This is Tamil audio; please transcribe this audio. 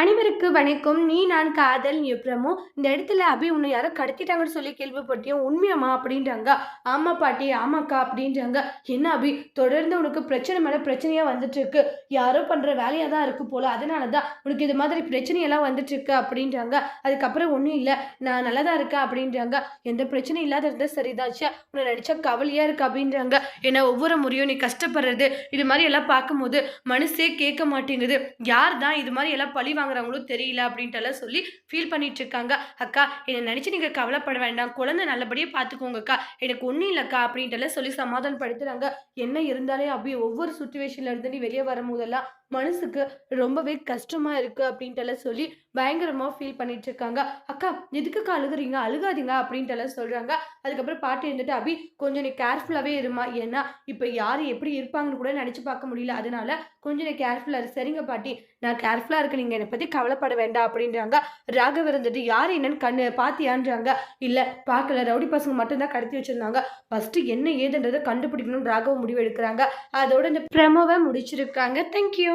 அனைவருக்கு வணக்கம். நீ நான் காதல் எப்ரமோ இந்த இடத்துல அபி உன்னை யாரோ கடத்திட்டாங்கன்னு சொல்லி கேள்விப்பட்டியும் உண்மையாமா அப்படின்றாங்க. ஆமா பாட்டி ஆமாக்கா அப்படின்றாங்க. என்ன அபி? தொடர்ந்து உனக்கு பிரச்சனை மேலே பிரச்சனையாக வந்துட்டு இருக்கு யாரோ பண்ணுற வேலையாக தான் இருக்கு போல. அதனால தான் உனக்கு இது மாதிரி பிரச்சனையெல்லாம் வந்துட்டு இருக்கு அப்படின்றாங்க. அதுக்கப்புறம் ஒன்றும் இல்லை. நான் நல்லா தான் இருக்கேன் அப்படின்றாங்க. எந்த பிரச்சனையும் இல்லாத இருந்தால் சரிதாச்சு உன்னை நினச்சா கவலையாக இருக்கு அப்படின்றாங்க. ஏன்னா ஒவ்வொரு முறையும் நீ கஷ்டப்படுறது இது மாதிரி எல்லாம் பார்க்கும்போது மனசே கேட்க மாட்டேங்குது. யார் தான் இது மாதிரி எல்லாம் பழி வாங்குறவங்களும் தெரியல அப்படின்ட்டு எல்லாம் சொல்லி ஃபீல் பண்ணிட்டு இருக்காங்க அக்கா என்னை நினச்சி நீங்கள் கவலைப்பட வேண்டாம். குழந்தை நல்லபடியாக பார்த்துக்கோங்கக்கா எனக்கு ஒன்றும் இல்லைக்கா அப்படின்ட்டு எல்லாம் சொல்லி சமாதானப்படுத்துறாங்க. என்ன இருந்தாலே அப்படி ஒவ்வொரு சுச்சுவேஷன்ல இருந்து நீ வெளியே வரும்போதெல்லாம் மனசுக்கு ரொம்பவே கஷ்டமா இருக்கு அப்படின்ட்டு எல்லாம் சொல்லி பயங்கரமாக ஃபீல் பண்ணிட்டு இருக்காங்க அக்கா எதுக்குக்கா அழுகுறீங்க? அழுகாதீங்க அப்படின்ட்டு எல்லாம் அதுக்கப்புறம் பாட்டி இருந்துட்டு அபி கொஞ்சம் நீ கேர்ஃபுல்லாகவே இருமா. ஏன்னா இப்போ யார் எப்படி இருப்பாங்கன்னு கூட நினச்சி பார்க்க முடியல. அதனால கொஞ்சம் நீ கேர்ஃபுல்லாக இரு. சரிங்க பாட்டி. நான் கேர்ஃபுல்லாக இருக்கேன். நீங்கள் என்னை பற்றி கவலைப்பட வேண்டாம் அப்படின்றாங்க. ராகவ இருந்தது யார் என்னன்னு கண்ணு பாத்தியான்றாங்க. இல்லை பார்க்கல. ரவுடி பசங்க மட்டும்தான் கடத்தி வச்சுருந்தாங்க. ஃபஸ்ட்டு என்ன ஏதுன்றதை கண்டுபிடிக்கணும்னு ராகவ முடிவு எடுக்கிறாங்க அதோட இந்த ப்ரமோவை முடிச்சிருக்காங்க. தேங்க்யூ